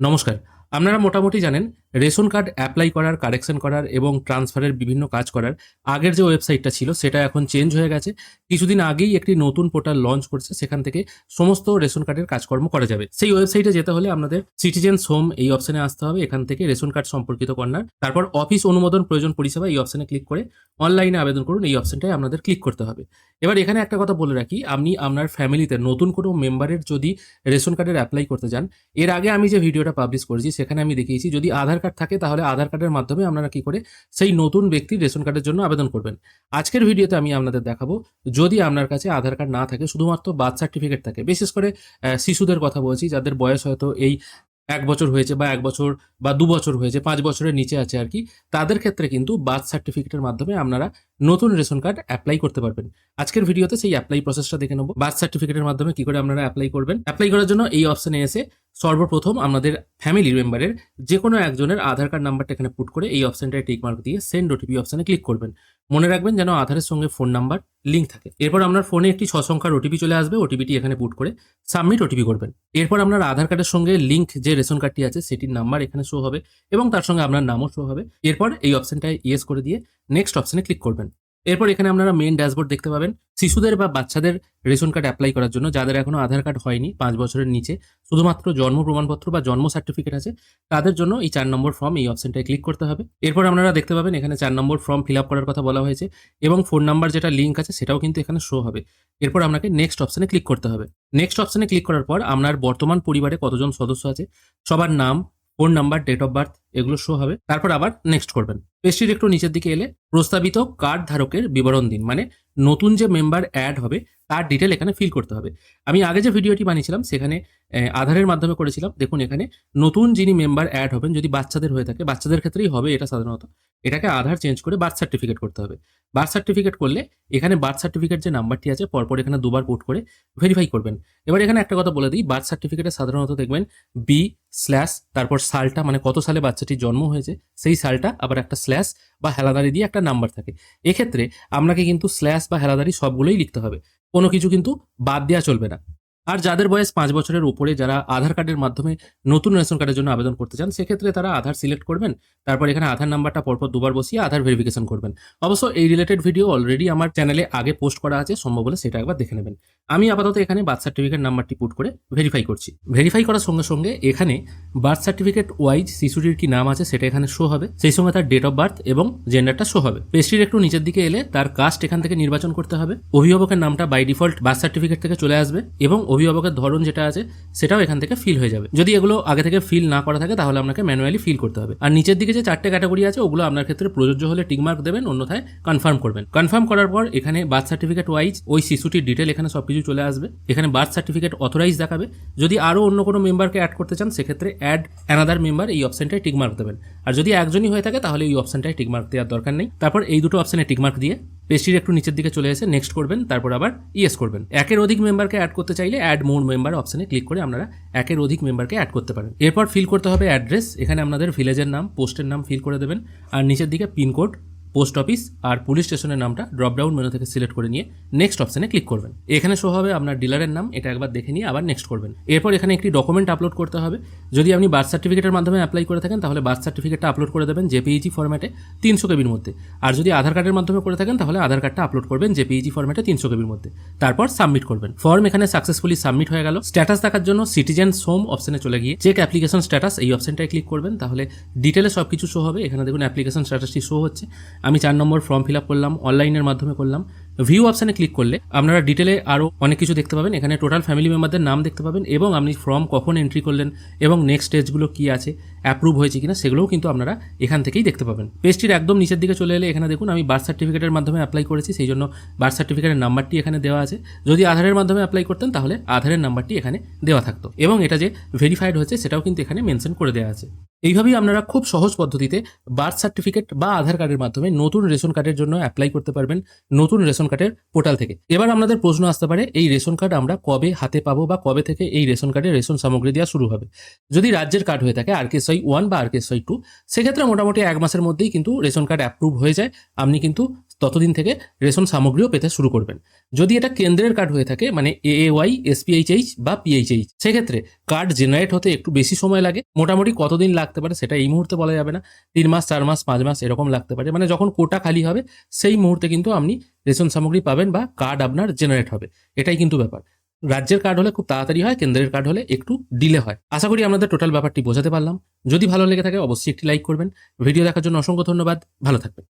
নমস্কার আপনারা মোটামুটি জানেন রেশন কার্ড অ্যাপ্লাই করার, কারেকশন করার এবং ট্রান্সফারের বিভিন্ন কাজ করার আগের যে ওয়েবসাইটটা ছিল সেটা এখন চেঞ্জ হয়ে গেছে। কিছুদিন আগেই একটি নতুন পোর্টাল লঞ্চ করছে, সেখান থেকে সমস্ত রেশন কার্ডের কাজকর্ম করা যাবে। সেই ওয়েবসাইটে যেতে হলে আপনাদের সিটিজেন্স হোম এই অপশনে আসতে হবে, এখান থেকে রেশন কার্ড সম্পর্কিত কর্নার। তারপর অফিস অনুমোদন প্রয়োজন পরিষেবা এই অপশনে ক্লিক করে অনলাইনে আবেদন করুন, এই অপশনটায় আপনাদের ক্লিক করতে হবে। এবার এখানে একটা কথা বলে রাখি, আপনি আপনার ফ্যামিলিতে নতুন কোনো মেম্বারের যদি রেশন কার্ডের অ্যাপ্লাই করতে যান, এর আগে আমি যে ভিডিওটা পাবলিশ করেছি, সেখানে আমি দেখিয়েছি, যদি আধার কার্ড থাকে, তাহলে আধার কার্ডের মাধ্যমে আপনারা কি করে সেই নতুন ব্যক্তি রেশন কার্ডের জন্য আবেদন করবেন। আজকের ভিডিওতে আমি আপনাদের দেখাবো, যদি আপনার কাছে আধার কার্ড না থাকে, শুধুমাত্র বার্থ সার্টিফিকেট থাকে, বিশেষ করে শিশুদের কথা বলছি, যাদের বয়স হয়তো এই এক বছর হয়েছে বা এক বছর বা দু বছর হয়েছে, পাঁচ বছরের নিচে আছে আর কি, তাদের ক্ষেত্রে কিন্তু বার্থ সার্টিফিকেটের মাধ্যমে আপনারা নতুন রেশন কার্ড অ্যাপ্লাই করতে পারবেন। আজকের ভিডিওতে সেই অ্যাপ্লাই প্রসেসটা দেখে নেব। বার্থ সার্টিফিকেটের মাধ্যমে কি করে আপনারা অ্যাপ্লাই করবেন। অ্যাপ্লাই করার জন্য এই অপশানে এসে সর্বপ্রথম আমাদের ফ্যামিলি মেম্বারের যে কোনো একজনের আধার কার্ড নাম্বারটা এখানে পুট করে এই অপশনটায় টিক মার্ক দিয়ে সেন্ড ওটিপি অপশানে ক্লিক করবেন। মনে রাখবেন যেন আধারের সঙ্গে ফোন নাম্বার লিঙ্ক থাকে। এরপর আপনার ফোনে একটি ছ সংখ্যার ওটিপি চলে আসবে। ওটিপিটি এখানে পুট করে সাবমিট ওটিপি করবেন। এরপর আপনার আধার কার্ডের সঙ্গে লিঙ্ক যে রেশন কার্ডটি আছে সেটির নাম্বার এখানে শো হবে এবং তার সঙ্গে আপনার নামও শো হবে। এরপর এই অপশনটায় ইয়েস করে দিয়ে নেক্সট অপশনে ক্লিক করবেন। এরপর এখানে আপনারা মেন ড্যাশবোর্ড দেখতে পাবেন। শিশুদের বা বাচ্চাদের রেশন কার্ড অ্যাপ্লাই করার জন্য, যাদের এখনও আধার কার্ড হয়নি পাঁচ বছরের নিচে, শুধুমাত্র জন্ম প্রমাণপত্র বা জন্ম সার্টিফিকেট আছে, তাদের জন্য এই চার নম্বর ফর্ম এই অপশনটায় ক্লিক করতে হবে। এরপর আপনারা দেখতে পাবেন এখানে চার নম্বর ফর্ম ফিল আপ করার কথা বলা হয়েছে এবং ফোন নাম্বার যেটা লিঙ্ক আছে সেটাও কিন্তু এখানে শো হবে। এরপর আপনাকে নেক্সট অপশনে ক্লিক করতে হবে। নেক্সট অপশনে ক্লিক করার পর আপনার বর্তমান পরিবারে কতজন সদস্য আছে, সবার নাম phone number date of birth এগুলো শো হবে। তারপর আবার নেক্সট করবেন। পেজটির একটু নিচের দিকে এলে প্রস্তাবিত কার্ড ধারকের বিবরণ দিন। মানে নতুন যে মেম্বার অ্যাড হবে তার ডিটেল এখানে ফিল করতে হবে। আমি আগে যে ভিডিওটি বানিয়েছিলাম, সেখানে আধারের মাধ্যমে করেছিলাম। দেখুন এখানে নতুন যিনি মেম্বার অ্যাড হবেন, যদি বাচ্চাদের হয়ে থাকে, বাচ্চাদের ক্ষেত্রেই হবে এটা সাধারণত, এটাকে আধার চেঞ্জ করে বার্থ সার্টিফিকেট করতে হবে। বার্থ সার্টিফিকেট করলে এখানে বার্থ সার্টিফিকেট যে নাম্বারটি আছে, পরপর এখানে দুবার কোড করে ভেরিফাই করবেন। এবার এখানে একটা কথা বলে দিই বার্থ সার্টিফিকেটে সাধারণত দেখবেন বি স্ল্যাশ তারপর সালটা মানে কত সালে বাচ্চাটির জন্ম হয়েছে, সেই সালটা আবার একটা স্ল্যাশ বা হেলাদারি দিয়ে একটা নাম্বার থাকে। এক্ষেত্রে আপনাকে কিন্তু স্ল্যাশ বা হেলাদারি সবগুলোই লিখতে হবে। কোনো কিছু কিন্তু বাদ দেওয়া চলবে না। আর যাদের বয়স পাঁচ বছরের উপরে যারা আধার কার্ডের মাধ্যমে নতুন রেশন কার্ডের জন্য আবেদন করতে চান, সেক্ষেত্রে তারা আধার সিলেক্ট করবেন, তারপর এখানে আধার নাম্বারটা পরপর দুবার বসিয়ে আধার ভেরিফিকেশন করবেন। অবশ্য এই রিলেটেড ভিডিও অলরেডি আমার চ্যানেলে আগে পোস্ট করা আছে, সম্ভব হলে সেটা একবার দেখে নেবেন। আমি আপাতত এখানে বার্থ সার্টিফিকেট নাম্বারটি পুট করে ভেরিফাই করছি। ভেরিফাই করার সঙ্গে সঙ্গে এখানে বার্থ সার্টিফিকেট ওয়াইজ শিশুটির কি নাম আছে সেটা এখানে শো হবে, সেই সঙ্গে তার ডেট অফ বার্থ এবং জেন্ডারটা শো হবে। পেজটির একটু নিচের দিকে এলে তার কাস্ট এখান থেকে নির্বাচন করতে হবে। অভিভাবকের নামটা বাই ডিফল্ট বার্থ সার্টিফিকেট থেকে চলে আসবে এবং অভিভাবকের ধরন যেটা আছে, সেটাও এখান থেকে ফিল হয়ে যাবে। যদি এগুলো আগে থেকে ফিল না করা থাকে, তাহলে আপনাকে ম্যানুয়ালি ফিল করতে হবে। আর নিচের দিকে যে চারটে ক্যাটাগরি আছে, ওগুলো আপনার ক্ষেত্রে প্রযোজ্য হলে টিকমার্ক দেবেন, অন্যথায় কনফার্ম করবেন। কনফার্ম করার পর এখানে বার্থ সার্টিফিকেট ওয়াইজ ওই শিশুটির ডিটেল এখানে সবকিছু চলে আসবে। এখানে বার্থ সার্টিফিকেট অথরাইজ দেখাবে। যদি আরও অন্য কোনো মেম্বারকে অ্যাড করতে চান, সেক্ষেত্রে অ্যাড অ্যানাদার মেম্বার এই অপশনটায় টিকমার্ক দেবেন। আর যদি একজনই হয়ে থাকে, তাহলে এই অপশনটায় টিকমার্ক দেওয়ার দরকার নেই। তারপর এই দুটো অপশনে টিকমার্ক দিয়ে পেজটির একটু নিচের দিকে চলে এসে নেক্সট করবেন, তারপর আবার ইয়েস করবেন। একের অধিক মেম্বারকে অ্যাড করতে চাইলে অ্যাড মোর মেম্বার অপশানে ক্লিক করে আপনারা একের অধিক মেম্বারকে অ্যাড করতে পারেন। এরপর ফিল করতে হবে অ্যাড্রেস এখানে আপনাদের ভিলেজের নাম পোস্টের নাম ফিল করে দেবেন, আর নিচের দিকে পিনকোড পোস্ট অফিস আর পুলিশ স্টেশনের নামটা ড্রপডাউন মেনু থেকে সিলেক্ট করে নিয়ে নেক্সট অপশনে ক্লিক করবেন। এখানে শো হবে আপনার ডিলারের নাম, এটা একবার দেখে নিয়ে আবার নেক্সট করবেন। এরপর এখানে একটি ডকুমেন্ট আপলোড করতে হবে। যদি আপনি বার্থ সার্টিফিকেটের মাধ্যমে অ্যাপ্লাই করে থাকেন, তাহলে বার্থ সার্টিফিকেটটা আপলোড করে দেবেন জেপিইজি ফরম্যাটে তিনশো কেবির মধ্যে। আর যদি আধার কার্ডের মাধ্যমে করে থাকেন, তাহলে আধার কার্ডটা আপলোড করবেন জেপিইজি ফরম্যাটে তিনশো কেবির মধ্যে। তারপর সাবমিট করবেন। ফর্ম এখানে সাকসেসফুলি সাবমিট হয়ে গেল। স্ট্যাটাস দেখার জন্য সিটিজেন হোম অপশনে চলে গিয়ে চেক অ্যাপ্লিকেশন স্ট্যাটাস এই অপশনটায় ক্লিক করবেন। তাহলে ডিটেলে সব কিছু শো হবে। এখানে দেখুন অ্যাপ্লিকেশন স্ট্যাটাসটি শো হচ্ছে। আমি চার নম্বর ফর্ম ফিল আপ করলাম অনলাইনের মাধ্যমে করলাম। ভিউ অপশানে ক্লিক করলে আপনারা ডিটেলে আরও অনেক কিছু দেখতে পাবেন। এখানে টোটাল ফ্যামিলি মেম্বারদের নাম দেখতে পাবেন এবং আপনি ফর্ম কখন এন্ট্রি করলেন এবং নেক্সট স্টেজগুলো কী আছে অ্যাপ্রুভ হয়েছে কিনা সেগুলোও কিন্তু আপনারা এখান থেকেই দেখতে পাবেন। পেজটির একদম নিচের দিকে চলে এলে এখানে দেখুন, আমি বার্থ সার্টিফিকেটের মাধ্যমে অ্যাপ্লাই করেছি, সেই জন্য বার্থ সার্টিফিকেটের নাম্বারটি এখানে দেওয়া আছে। যদি আধারের মাধ্যমে অ্যাপ্লাই করতেন, তাহলে আধারের নাম্বারটি এখানে দেওয়া থাকতো। এবং এটা যে ভেরিফাইড হয়েছে, সেটাও কিন্তু এখানে মেনশন করে দেওয়া আছে। এইভাবেই আপনারা খুব সহজ পদ্ধতিতে বার্থ সার্টিফিকেট বা আধার কার্ডের মাধ্যমে নতুন রেশন কার্ডের জন্য অ্যাপ্লাই করতে পারবেন নতুন রেশন কার্ডের পোর্টাল থেকে। এবার আপনাদের প্রশ্ন আসতে পারে, এই রেশন কার্ড আমরা কবে হাতে পাবো বা কবে থেকে এই রেশন কার্ডে রেশন সামগ্রী দেওয়া শুরু হবে? যদি রাজ্যের কার্ড হয়ে থাকে আর কেসআই ওয়ান বা আর কেসআই টু সেক্ষেত্রে মোটামুটি এক মাসের মধ্যেই কিন্তু রেশন কার্ড অ্যাপ্রুভ হয়ে যায়। আপনি কিন্তু ততদিন থেকে রেশন সামগ্রীও পেতে শুরু করবেন। যদি এটা কেন্দ্রের কার্ড হয়ে থাকে মানে এএওয়াই এসপিএইচএইচ বা পিএইচএইচ সেক্ষেত্রে কার্ড জেনারেট হতে একটু বেশি সময় লাগে। মোটামুটি কতদিন লাগতে পারে সেটা এই মুহূর্তে বলা যাবে না। তিন মাস, চার মাস, পাঁচ মাস এরকম লাগতে পারে। মানে যখন কোটা খালি হবে, সেই মুহূর্তে কিন্তু আপনি রেশন সামগ্রী পাবেন বা কার্ড আপনার জেনারেট হবে। এটাই কিন্তু ব্যাপার। রাজ্যের কার্ড হলে খুব তাড়াতাড়ি হয়, কেন্দ্রের কার্ড হলে একটু ডিলে হয়। আশা করি আপনাদের টোটাল ব্যাপারটি বোঝাতে পারলাম। যদি ভালো লেগে থাকে, অবশ্যই একটি লাইক করবেন। ভিডিও দেখার জন্য অসংখ্য ধন্যবাদ। ভালো থাকবেন।